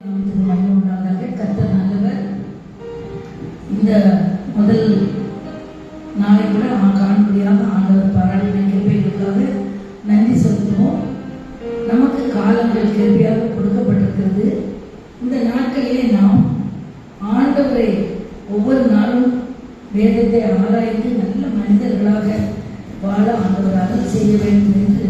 நாமத்துக்கு மகிமை உண்டாவதாக. நல்லவர் இந்த முதல் நாளை கூட நாம் காணும்படியாக ஆண்டவர் பாராட்டின கிருபைகளுக்காக நன்றி செலுத்துவோம் நமக்கு காலங்கள் கிருபையாக கொடுக்கப்பட்டிருக்கிறது இந்த நாட்களிலே நாம் ஆண்டவரை ஒவ்வொரு நாளும் வேதத்தை ஆராய்ந்து நல்ல மனிதர்களாக வாழ ஆண்டவர் செய்ய வேண்டும் என்று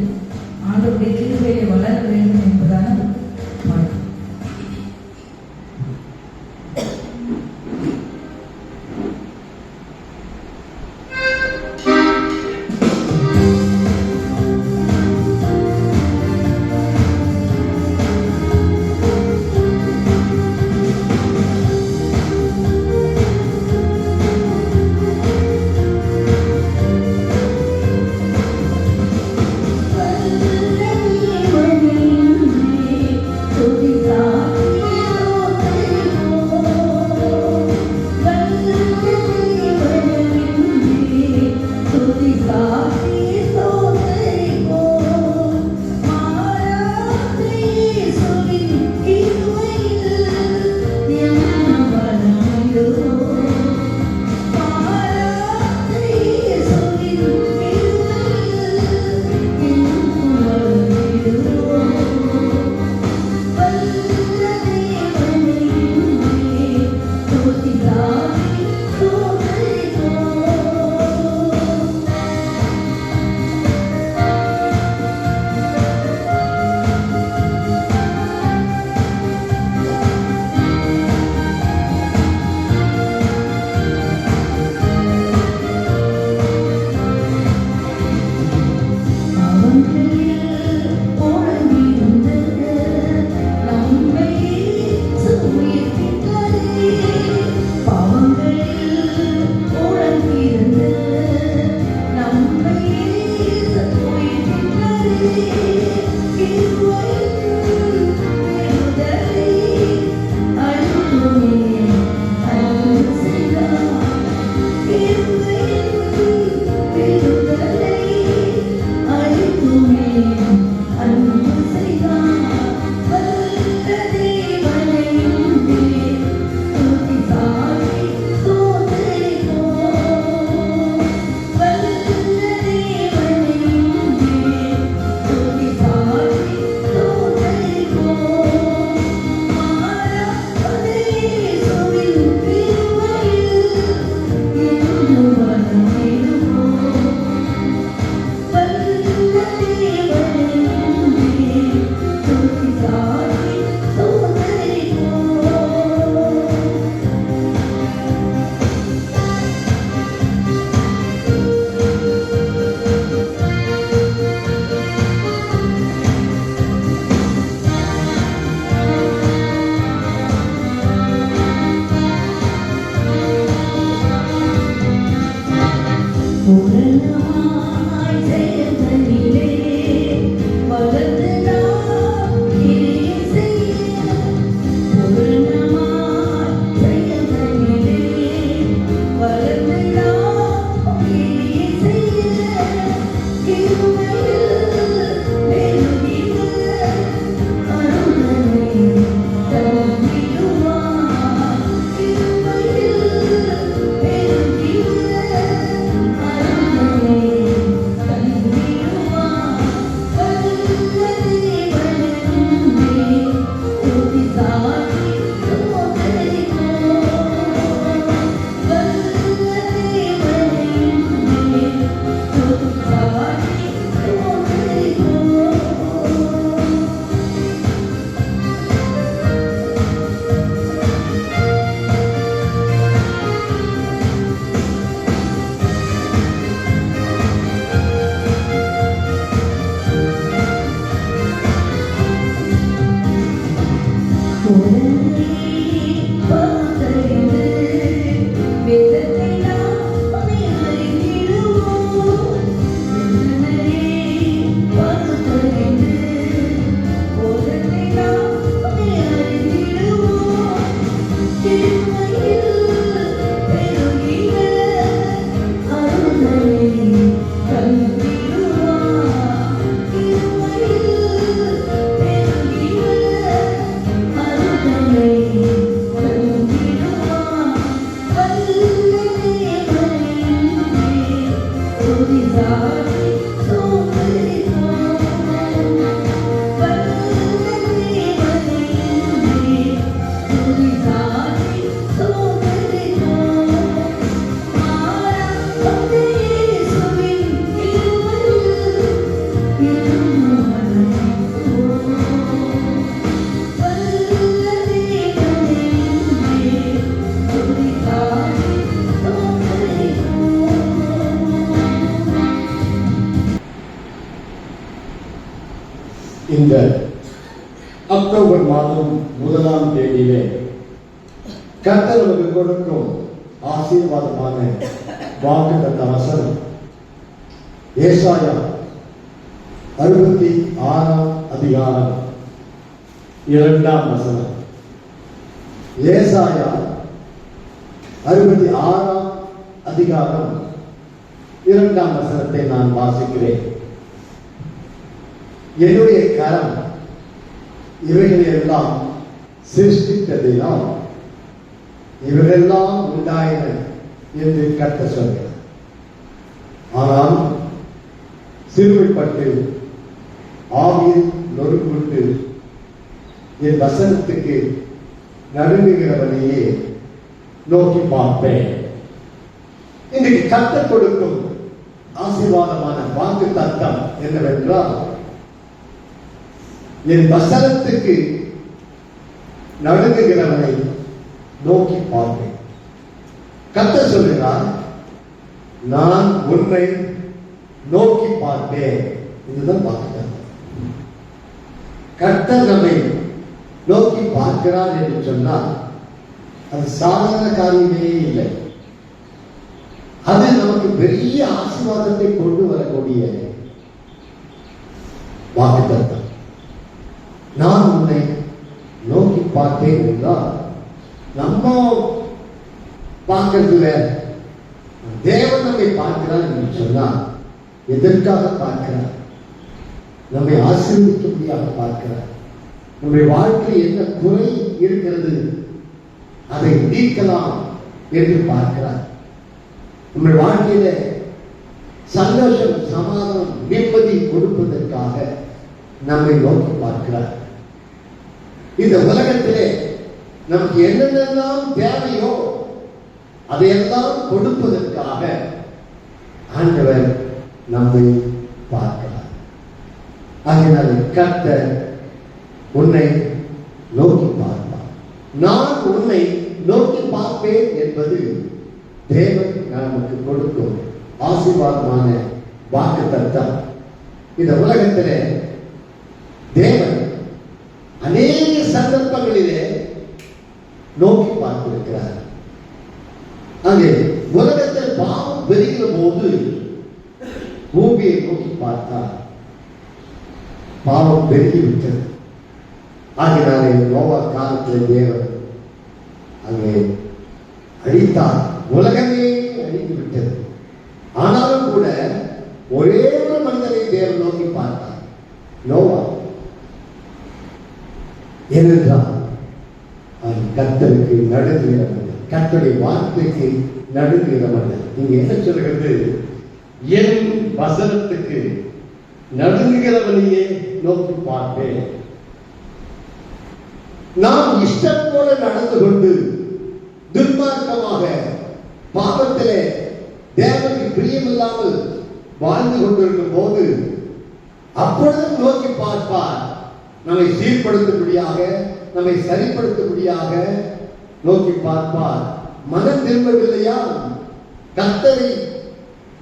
ஏசாயா அறுபத்தி ஆறாம் அதிகாரம் இரண்டாம் வசனம். ஏசாயா அறுபத்தி ஆறாம் அதிகாரம் இரண்டாம் வசனத்தை நான் வாசிக்கிறேன். என்னுடைய கரம் இவைகளையெல்லாம் சிருஷ்டித்ததினால் இவைகளெல்லாம் உண்டாயின என்று கத்த சொல்கிறார். ஆனால் சிறுமைப்பட்டு ஆவியில் நொறுக்குவிட்டு என் வசனத்துக்கு நடுங்குகிறவனையே நோக்கி பார்ப்பேன். இன்றைக்கு கத்த கொடுக்கும் ஆசீர்வாதமான வாக்கு தத்தம் என்னவென்றால் என் வசனத்துக்கு நடுங்குகிறவனை நோக்கி பார்ப்பேன். கத்த சொல்லுகிறார் நான் உன்னை நோக்கி பார்ப்பேன் இதுதான் வாக்கு கர்த்தர் நம்மை நோக்கி பார்க்கிறார் என்று சொன்னால் அது சாதாரண காரியமே இல்லை. அது நமக்கு பெரிய ஆசீர்வாதத்தை கொண்டு வரக்கூடிய வாக்குத்தத்தம். நான் உன்னை நோக்கி பார்த்தேன் என்றால் நம்ம பார்க்கறது வேற தேவன் நம்மை பார்க்கிறார் என்று சொன்னால் எதற்காக பார்க்கிறார்? நம்மை ஆசீர்வதிக்கும்படியாக பார்க்கிறார். நம்முடைய வாழ்க்கையில் என்ன குறை இருக்கிறது? அதை நீக்கலாம் என்று பார்க்கிறார். நம்முடைய வாழ்க்கையில சந்தோஷம் சமாதானம் நிம்மதி கொடுப்பதற்காக நம்மை நோக்கி பார்க்கிறார். இந்த உலகத்திலே நமக்கு என்னென்னலாம் தேவையோ அதையெல்லாம் கொடுப்பதற்காக ஆண்டவர் நம்மை பார்க்கலாம். ஆகையினால் கர்த்தர் உன்னை நோக்கி பார்ப்பார். நான் உன்னை நோக்கி பார்ப்பேன் என்பது தேவன் நமக்கு கொடுக்கும் ஆசீர்வாதமான வாக்கு தத்தம் இந்த உலகத்திலே தேவன் அநேக சந்தர்ப்பங்களிலே நோக்கி பார்த்திருக்கிறார். அங்கே உலகத்தில் பாவம் பெருகிற போது பூமியை நோக்கி பார்த்தார் பாவம் பெருகிவிட்டது. ஆகினாலே நோவா காலத்தில் தேவன் அங்கே அழித்தார். உலகமே அழிந்து விட்டது ஆனாலும் கூட ஒரே ஒரு மனிதனை தேவன் நோக்கி பார்த்தார். நோவா. ஏனென்றால் அவன் கர்த்தருக்கு நடுங்குகிற மனிதன் கர்த்தருடைய வார்த்தைக்கு நடுங்குகிற மனிதன் இங்க என்ன சொல்கிறது என் வசனத்துக்கு நடுங்குகிறவனையே நோக்கி பார்ப்பேன். நாம் இஷ்டம் போல நடந்து கொண்டு துர்மார்க்கமாக பாவத்திலே தேவனுக்கு பிரியமில்லாமல் வாழ்ந்து கொண்டிருக்கும் போது அப்பொழுதும் நோக்கி பார்ப்பார். நம்மை சீர்படுத்தும்படியாக நம்மை சரிப்படுத்தும்படியாக நோக்கி பார்ப்பார். மனம் திரும்பவில்லையா கத்தரை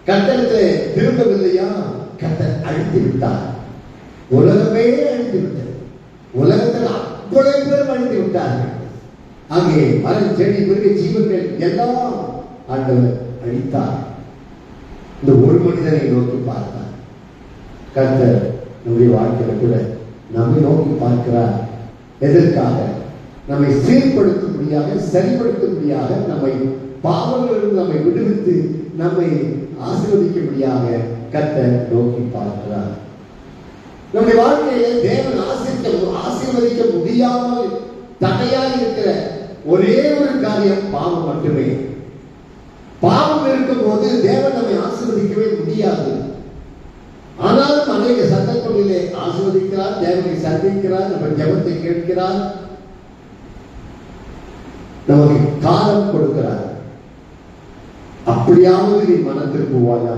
கத்தரத்தை திரும்பவில்லையா கத்தர் அழித்து விட்டார் உலகமே அழித்து விட்டது உலகத்தில் அவ்வளவு பேரும் அழித்து விட்டார்கள் அங்கே மரம் செடி மிருக ஜீவன்கள் எல்லாம் ஆண்டவர் அழித்தார். இந்த ஒரு மனிதனை நோக்கி பார்த்தார். கர்த்தர் நம்முடைய வாழ்க்கையில கூட நம்மை நோக்கி பார்க்கிறார். எதற்காக? நம்மை சீர்படுத்தும்படியாக சரிப்படுத்தும்படியாக நம்மை பாவங்களிலிருந்து நம்மை விடுவித்து நம்மை ஆசீர்வதிக்கும்படியாக கத்த நோக்கி பார்க்கிறார். நம்முடைய வாழ்க்கையில தேவன் ஆசீர்க்க ஆசீர்வதிக்க முடியாமல் தடையாக இருக்கிற ஒரே ஒரு காரியம் பாவம் மட்டுமே. பாவம் இருக்கும் போது தேவன் நம்மை ஆசீர்வதிக்கவே முடியாது. ஆனாலும் அநேக சந்தர்ப்பங்களிலே ஆசீர்வதிக்கிறார் தேவனை சந்திக்கிறார் நம்ம ஜெபத்தை கேட்கிறார் நமக்கு காலம் கொடுக்கிறார். அப்படியாவது நீ மன திரும்புவாயா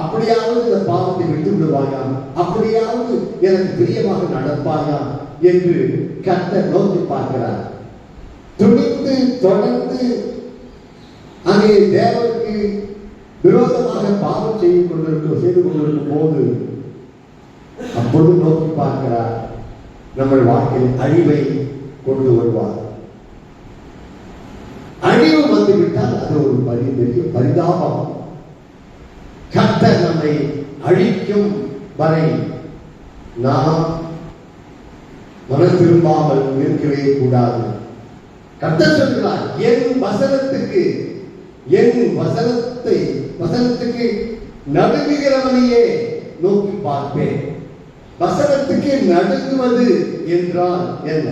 அப்படியாவது இந்த பாவத்தை விட்டு விடுவாயா அப்படியாவது எனக்கு பிரியமாக நடப்பாயா என்று கத்த நோக்கி பார்க்கிறார். துணிந்து தொடர்ந்து அங்கே தேவனுக்கு விரோதமாக பாவம் செய்து கொண்டிருக்கும் செய்து கொண்டிருக்கும் போது அப்பொழுது நோக்கி பார்க்கிறார். நம்ம வாழ்க்கையில் அழிவை கொண்டு வருவார். அழிவு அது ஒரு பரி பெரிய பரிதாபம். கர்த்தர் நம்மை அழிக்கும் வரை நாம் மன திரும்பாமல் இருக்கவே கூடாது. கர்த்தர் சொல்கிறார் என் வசனத்துக்கு என் வசனத்தை வசனத்துக்கு நடுங்குகிறவனையே நோக்கி பார்ப்பேன். வசனத்துக்கு நடுங்குவது என்றால் என்ன?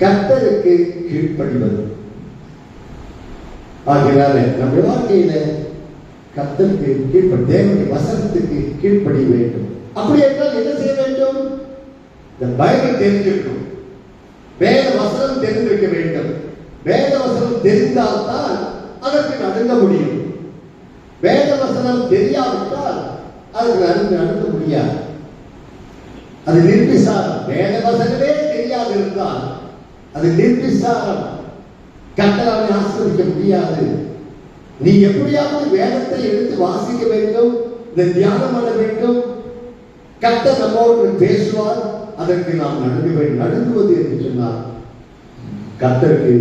கர்த்தருக்கு கீழ்ப்படிவது. ஆகிறாரே நம்ம வாழ்க்கையில கர்த்தருக்கு கீழ்ப்படி தேவனுடைய வசனத்துக்கு கீழ்ப்படி வேண்டும். அப்படி என்றால் என்ன செய்ய வேண்டும்? இந்த பைபிள் தெரிஞ்சிருக்கும். வேத வசனம் தெரிந்திருக்க வேண்டும். வேத வசனம் தெரிந்தால்தான் அதற்கு நடுங்க முடியும். வேத வசனம் தெரியாவிட்டால் அதற்கு நடுங்க நடுங்க முடியாது. அது நிர்விசாரம். வேத வசனமே தெரியாது இருந்தால் அது நிர்விசாரம் கட்டளை ஆசிரியக்க முடியாது. நீ எப்படியாவது வேதத்தை எடுத்து வாசிக்க வேண்டும் இந்த தியானம் பண்ண வேண்டும். கத்த நம்மோடு பேசுவார் அதற்கு நாம் நடுங்க நடுங்குவது என்று சொன்னால் கத்தருக்கு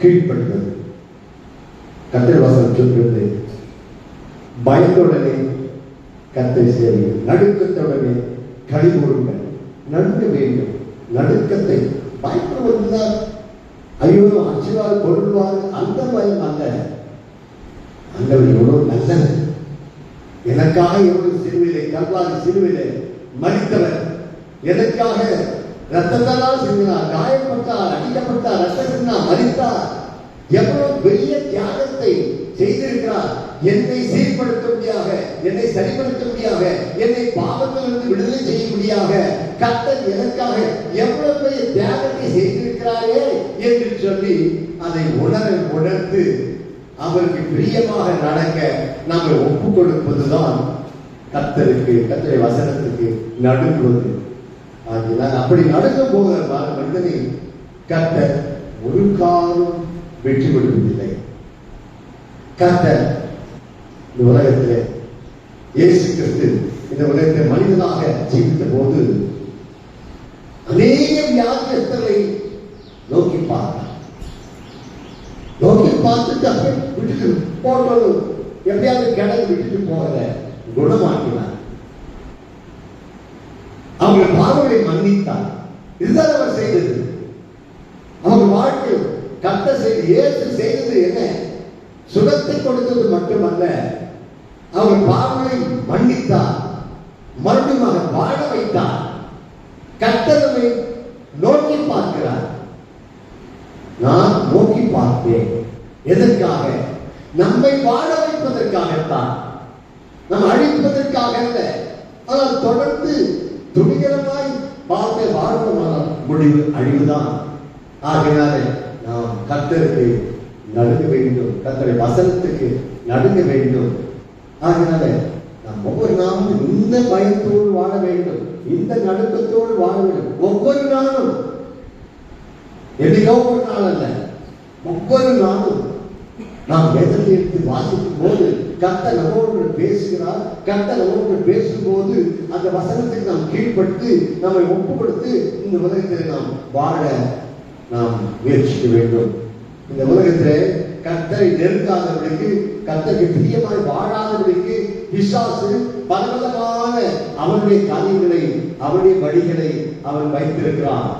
கீழ்ப்படுவது. கத்தர் வசனம் சொல்கிறது பயத்துடனே கத்தை சேருங்கள் நடுக்கத்துடனே கழிவுறுங்கள் நடுங்க வேண்டும். நடுக்கத்தை பயப்படுவதுதான் ஐயோ அச்சுவார் கொள்வார் அந்த பயம் அல்ல அந்தவர் எவ்வளவு நல்லவர் எனக்காக எவ்வளவு சிறுவிலே கல்வாரி சிறுவிலை மறித்தவர் எனக்காக ரத்தத்தால் சிந்தினார் காயப்பட்டார் அடிக்கப்பட்டார் ரத்தத்தினா மறித்தார். எவ்வளவு பெரிய தியாகத்தை செய்திருக்கிறார். என்னை சீர்படுத்தும்படியாக என்னை சரிப்படுத்தும்படியாக என்னை பாவத்திலிருந்து விடுதலை செய்யும்படியாக கத்தர் எனக்காக எவ்வளவு பெரிய தியாகத்தை செய்திருக்கிறாரே என்று சொல்லி அதை உணர உணர்ந்து அவருக்கு பிரியமாக நடக்க நாங்கள் ஒப்பு கொடுப்பதுதான் கத்தருக்கு கத்தரை வசனத்துக்கு நடுங்குவது. ஆகினால் அப்படி நடுங்கும் போகிற ம- மனிதனை கத்தர் ஒரு காலம் வெற்றி கொடுப்பதில்லை கத்தர் இந்த உலகத்திலே இயேசு கிறிஸ்து இந்த உலகத்தில் மனிதனாக ஜீவித்த போது அநேக வியாதியஸ்தர்களை நோக்கி பார்த்தார் நோக்கி பார்த்துட்டு அப்படியே விட்டுட்டு போட்டோம் எப்படியாவது கிடங்கு விட்டுட்டு போகல குணமாக்கினார். அவங்க பார்வையை மன்னித்தார். இதுதான் அவர் செய்தது. அவங்க வாழ்க்கை கத்த செய்து ஏற்று செய்தது என்ன? சுகத்தை கொடுத்தது மட்டுமல்ல அவர் பார்வையை மன்னித்தார் மறுபடியும் வாழ வைத்தார். கத்தரவை நோக்கி பார்க்கிறார். நான் நோக்கி பார்த்தேன் எதற்காக? நம்மை வாழ வைப்பதற்காகத்தான். நம்ம அழிப்பதற்காக அல்ல. ஆனால் தொடர்ந்து துணிகரமாய் வாழ்க்கை வாழ்வதால் முடிவு அழிவுதான். ஆகையினால நாம் கத்தருக்கு நடுங்க வேண்டும். கத்தரை வசனத்துக்கு நடுங்க வேண்டும். ஆகையினால நாம் ஒவ்வொரு நாமும் இந்த பயத்தோடு வாழ வேண்டும் இந்த நடுக்கத்தோடு வாழ வேண்டும். ஒவ்வொரு நாளும் என்னைக்கோ ஒரு நாள் அல்ல ஒவ்வொரு நாளும் நாம் வேதத்தை எடுத்து வாசிக்கும் போது கத்த நம்மோடு பேசுகிறார் கத்த நம்மோடு பேசும்போது அந்த வசனத்துக்கு நாம் கீழ்ப்பட்டு நம்மை ஒப்பு கொடுத்து இந்த உலகத்தில் நாம் வாழ நாம் முயற்சிக்க வேண்டும். இந்த உலகத்தில் கத்தரை நெருங்காதவர்களுக்கு கத்தருக்கு பிரியமாய் வாழாதவர்களுக்கு விசாசு பலவிதமான அவனுடைய காரியங்களை அவனுடைய வழிகளை அவன் வைத்திருக்கிறான்.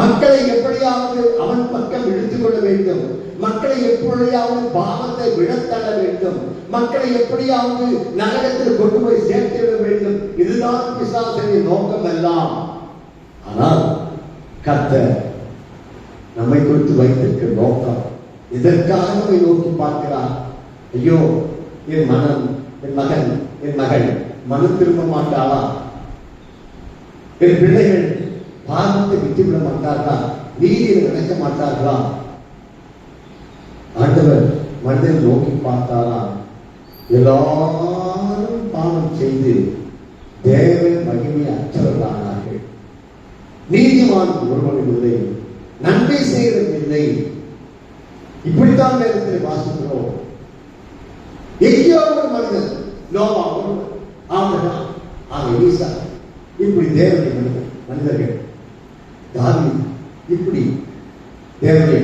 மக்களை எப்படியாவது அவன் பக்கம் இழுத்துக்கொள்ள வேண்டும். மக்களை எப்படியாவது பாவத்தை விழத்தள்ள வேண்டும். மக்களை எப்படியாவது நரகத்தில் கொண்டு போய் சேர்த்து விட வேண்டும். இதுதான் பிசாசனின் நோக்கம் எல்லாம். ஆனால் கத்த நம்மை குறித்து வைத்திருக்கிற நோக்கம் இதற்காக நோக்கி பார்க்கிறார். ஐயோ என் மனம் என் மகன் என் மகள் மனம் திரும்ப மாட்டாளா? என் பிள்ளைகள் பாவத்தை விட்டுவிட மாட்டார்களா? நீதியை நினைக்க மாட்டார்களா? ஆண்டவர் மனிதன் நோக்கி பார்த்தாரா எல்லாரும் பாவம் செய்து தேவ மகிமை அற்றவர்களானார்கள். நீதிமான் ஒருவன் இல்லை. எட்டாம் நேரத்தில் வாசிக்கிறோம். எங்கேயோ ஒரு மனிதன் நோவா ஒருவர் ஆமரா ஆக ஈசா இப்படி தேவனை மனிதர்கள் தாவி இப்படி தேவனை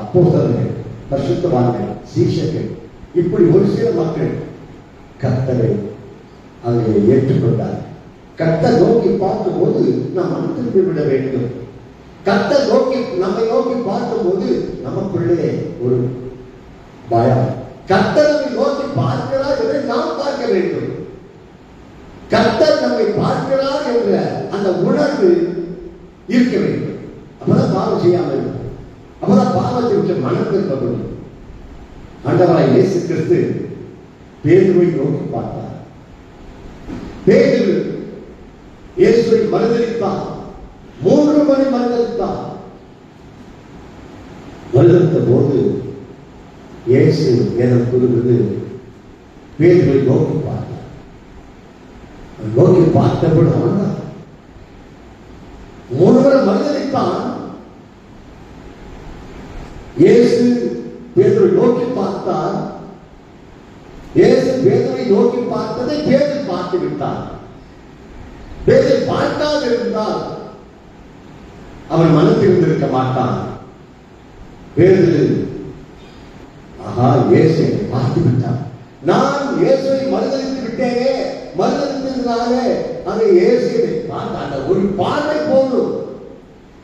அப்போ தலைவர் பரிசுத்தவான்கள் சீஷர்கள் இப்படி ஒரு சில மக்கள் கத்தரை அதை ஏற்றுக்கொண்டார் கத்த நோக்கி பார்க்கும்போது நாம் அனுப்பிவிட வேண்டும். கத்த நோக்கி நம்மை நோக்கி பார்க்கும்போது நமக்குள்ளே ஒரு பயம். கர்த்தர் நம்மை நோக்கி பார்க்கிறார் என்று நாம் பார்க்க வேண்டும். கத்தர் நம்மை பார்க்கிறார் என்ற அந்த உணர்வு இருக்க வேண்டும். அப்பதான் பாவம் செய்யாமல் இருக்கும் அப்பதான் பாவத்தை விட்டு மனத்தில் திரும்ப முடியும். ஆண்டவராய் இயேசு கிறிஸ்து பேதுவை நோக்கி பார்த்தார். பேதுரு இயேசுவை மறுதளித்தான் மூன்று மணி மறுதளித்தான் மறுதளித்த போது இயேசு என கூறுவது பேர்களை நோக்கி பார்த்தார். நோக்கி பார்த்தபடி அவன் மூன்று முறை இயேசு பேதுவை நோக்கி பார்த்தார். இயேசு பேதரை நோக்கி பார்த்ததை பேது பார்த்து விட்டார் பேதை பார்க்காதிருந்தால் அவன் மனத்திருந்திருக்க மாட்டான். பேது ஆஹா இயேசு பார்த்து விட்டான் நான் இயேசுவை மறுதளித்து விட்டேனே மறுதளித்திருந்தாலே அந்த இயேசுவை பார்த்த அந்த ஒரு பார்வை போதும்.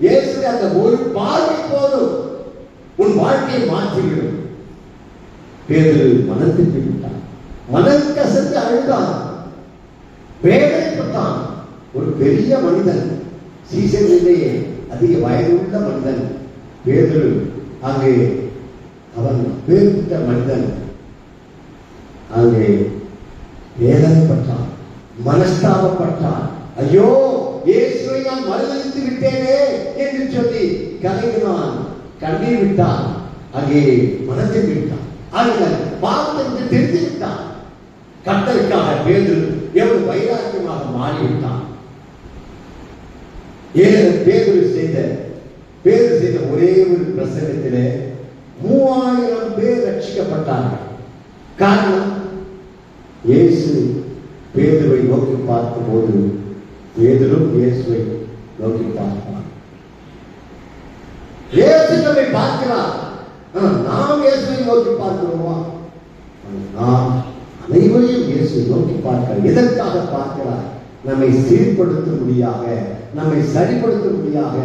இயேசுவை அந்த ஒரு பார்வை போதும். உன் வாழ்க்கையை மாற்றிவிடும். பேது மனத்திற்கு விட்டான். மனம் கசந்து அழுதான். வேதனைப்பட்டான். ஒரு பெரிய மனிதன். சீசன் இல்லையே. அதிக வயதுள்ள மனிதன் பேதுரு அங்கே அவன் பேர்பட்ட மனிதன். அங்கே வேதனைப்பட்டான் மனஸ்தாபப்பட்டான் ஐயோ இயேசுவை நான் மறுதளித்து விட்டேனே என்று சொல்லி கலைகிறான் கண்ணீர் விட்டான். அங்கே மனத்தை விட்டான். ஆகையால் பாவத்தை தெரிந்து விட்டான். கர்த்தருக்காக பேது எவ்வளவு வைராக்கியமாக மாறிவிட்டான். பேரு செய்த பேரு செய்த ஒரே ஒரு பிரசங்கத்திலே மூவாயிரம் பேர் ரட்சிக்கப்பட்டார்கள். காரணம் இயேசு பேதுவை நோக்கி பார்த்தபோது பேதரும் இயேசுவை நோக்கி பார்ப்பான் இயேசு நம்மை பார்க்கிறார். நாம் இயேசுவை நோக்கி பார்க்கிறோமா? நாம் அனைவரையும் இயேசு நோக்கி பார்க்கிறார் எதற்காக பார்க்கிறார்? நம்மை சீர்படுத்த முடியாக நம்மை சரிப்படுத்த முடியாக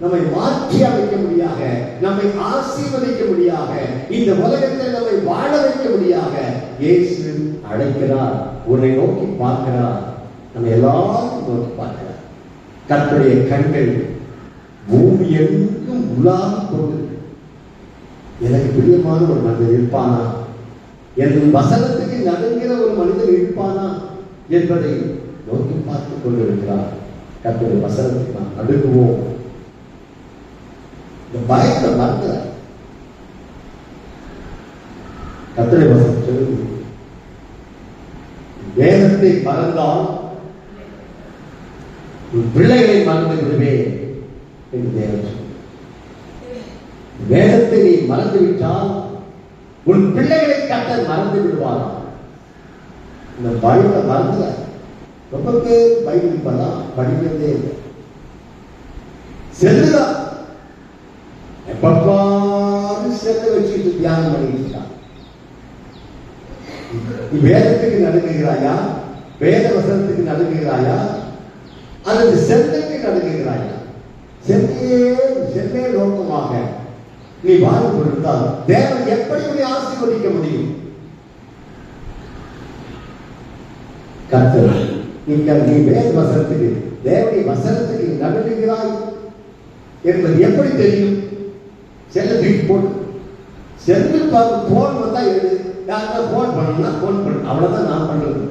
நம்மை மாற்றி அமைக்க முடியாக நம்மை ஆசீர்வதிக்க முடியாக இந்த உலகத்தில் நம்மை வாழ வைக்க முடியாக இயேசு அழைக்கிறார் உன்னை நோக்கி பார்க்கிறார் நம்ம எல்லாரும் நோக்கி பார்க்கிறார். கற்புடைய கண்கள் பூமி எங்கும் உலாவி கொண்டு எனக்கு பிரியமான ஒரு மனிதன் இருப்பானா? என் வசனத்துக்கு நடுங்கிற ஒரு மனிதன் இருப்பானா? என்பதை நோக்கி பார்த்துக் கொண்டிருக்கிறார். கர்த்தருடைய வசனத்தை நாம் அடுக்குவோம் இந்த பயத்தை மறந்து கர்த்தருடைய வசனம் சொல்லுது. வேதத்தை மறந்தால் உன் பிள்ளைகளை மறந்து விடுவேன் என்று தேவன் வேதத்தை நீ மறந்து விட்டால் உன் பிள்ளைகளை கத்தர் மறந்து விடுவார் இந்த பயத்தை மறந்துல ரொம்ப பேர் பைபிள் இப்பதான் படிக்கிறதே இல்லை. செல்லுதான் எப்பப்பாரு செல்ல வச்சுட்டு தியானம் பண்ணிக்கிட்டான் வேதத்துக்கு நடுங்குகிறாயா? வேத வசனத்துக்கு நடுங்குகிறாயா? அல்லது செல்லுக்கு நடுங்குகிறாயா? செல்லே செல்லே நோக்கமாக நீ வாழ்ந்து கொடுத்தால் தேவன் எப்படி உன்னை ஆசீர்வதிக்க முடியும்? கர்த்தர் நீங்கள் நீ வேத வசனத்துக்கு தேவனுடைய வசனத்துக்கு நடுங்குகிறாய் என்பது எப்படி தெரியும்? செல்ல தூக்கி போட்டு செல்லு பார்த்து போன் வந்தா எது யாருக்கா போன் பண்ணணும்னா போன் பண்ணு. அவ்வளவுதான் நான் பண்றது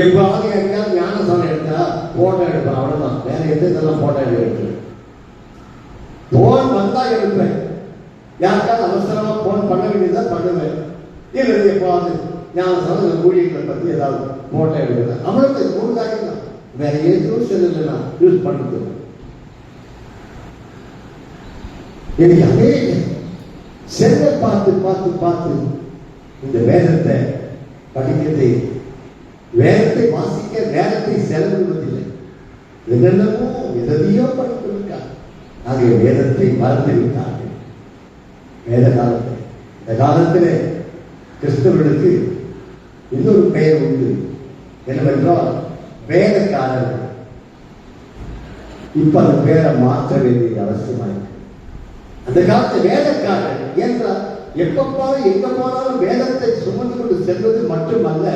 எப்போவாவது எங்கேயாவது ஞானசானம் எடுத்தா போட்டோ எடுப்பேன். அவ்வளவுதான். வேற எந்த இதெல்லாம் போட்டோ எடுக்கிறேன் போன் வந்தா எடுப்பேன். யாருக்காவது அவசரமா போன் பண்ண வேண்டியதான் பண்ணுவேன். இல்லை எப்போவாது ஞானசானம் ஊழியர்களை பத்தி ஏதாவது போட்டோ எடுக்கிறேன் அவ்வளவு மூணு காரியம் தான். வேற எதுவும் செல்லுல நான். யூஸ் பண்ணுறது எனக்கு அதே செல்ல பார்த்து பார்த்து பார்த்து இந்த வேதத்தை படிக்கிறது வேதத்தை வாசிக்க நேரத்தை செலவிடுவதில்லை. என்னென்னமோ எதையோ படித்திருக்கா ஆகிய வேதத்தை மறந்து விட்டார்கள். வேத காலத்தில். இந்த காலத்திலே கிறிஸ்தவர்களுக்கு இன்னொரு பெயர் உண்டு. என்னவென்றால் வேலைக்காரர்கள் இப்ப அந்த பேரை மாற்ற வேண்டிய அவசியமாயிருக்கு. அந்த காலத்து வேதக்காரர் என்றால் எப்பப்பாவது எங்க போனாலும் வேதத்தை சுமந்து கொண்டு செல்வது மட்டுமல்ல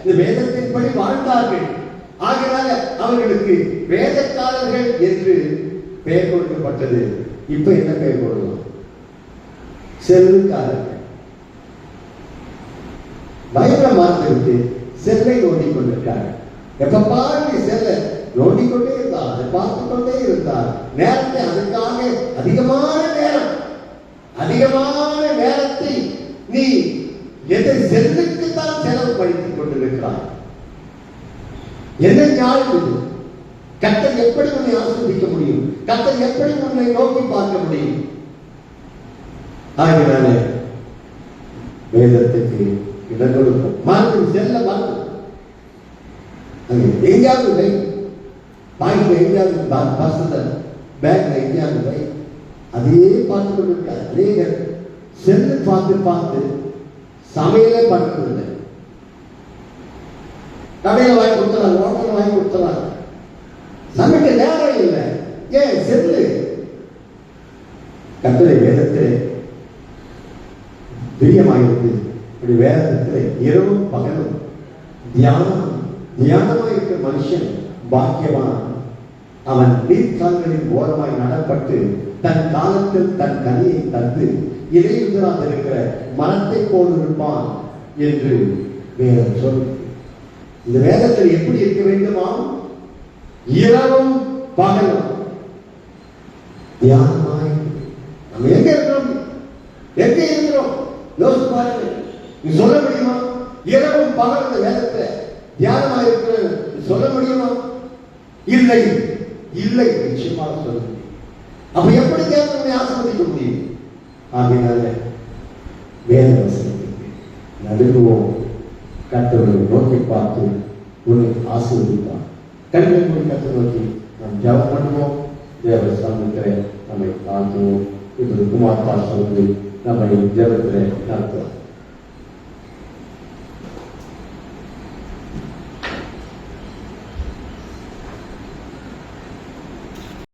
இந்த வேதத்தின்படி வாழ்ந்தார்கள். ஆகையால அவர்களுக்கு வேதக்காரர்கள் என்று பெயர் கொடுக்கப்பட்டது. இப்ப என்ன பெயர் கொடுக்கலாம் செல்லுக்காரர்கள் பைபிளை மாத்திருக்கு செல்லை நோண்டி கொண்டிருக்காங்க எப்ப பாரு செல்ல நோண்டிக் கொண்டே இருந்தார். அதை பார்த்து கொண்டே இருந்தார். நேரத்தை அதுக்காக அதிகமான நேரம் அதிகமான நேரத்தை நீ எதை செல்லுக்கு தான் செலவு படித்துக் கொண்டிருக்கிறாய்? என்ன ஞானம் இது? கத்தர் எப்படி உன்னை ஆஸ்வதிக்க முடியும்? கத்தர் எப்படி உன்னை நோக்கி பார்க்க முடியும்? ஆகினாலே வேதத்துக்கு இடம் கொடுக்கும் மறந்து செல்ல மறந்து அங்கே எங்கேயாவது வை. பாய்க்கு எங்கேயாவது பஸ்ஸில் பேக்கில் எங்கேயாவது வை. அதையே பார்த்து கொண்டிருக்காரு நீங்கள் செல்லு பார்த்து பார்த்து சமையலே பண்ணுறதில்லை கடையில் வாங்கி கொடுத்துறாங்க ஹோட்டலில் வாங்கி கொடுத்துறாங்க சமைக்க நேரம் இல்லை. ஏன்? செல்லு. கட்டளை வேதத்தில் பிரியமாயிருக்கு இப்படி வேதத்தில் இரவும் பகலும் தியானம் தியானமாக இருக்கிற மனுஷன் பாக்கியவான். அவன் நீர்க்கால்களின் ஓரமாய் நடப்பட்டு தன் காலத்தில் தன் கனியை தந்து இலையுதிராக இருக்கிற மரத்தை போல் இருப்பான் என்று வேதம் சொல் இந்த வேதத்தில் எப்படி இருக்க வேண்டுமா இரவும் பகலும். தியானமாய். நம்ம எங்க இருக்கிறோம்? எங்க இருக்கிறோம்? யோசிச்சு பாருங்க சொல்ல முடியுமா? இரவும் பகல் இந்த வேதத்தை தியானமா இருக்கிற சொல்ல முடியுமா? இல்லை. இல்லை நிச்சயமாக சொல்ல முடியும். அப்ப எப்படி தேவனை ஆசிர்வதிக்க முடியும்? ஆகினால வேத வசனத்துக்கு நடுங்குவோம். கத்தவர்களை நோக்கி பார்த்து உன்னை ஆசீர்வதிப்பார். கல்வி கத்தை நோக்கி நாம் ஜபம் பண்ணுவோம். தேவ சமூகத்திலே நம்மை தாழ்த்துவோம் இப்படி குமார் பாஸ்டர் வந்து நம்மை ஜெபத்திலே நடத்துவோம்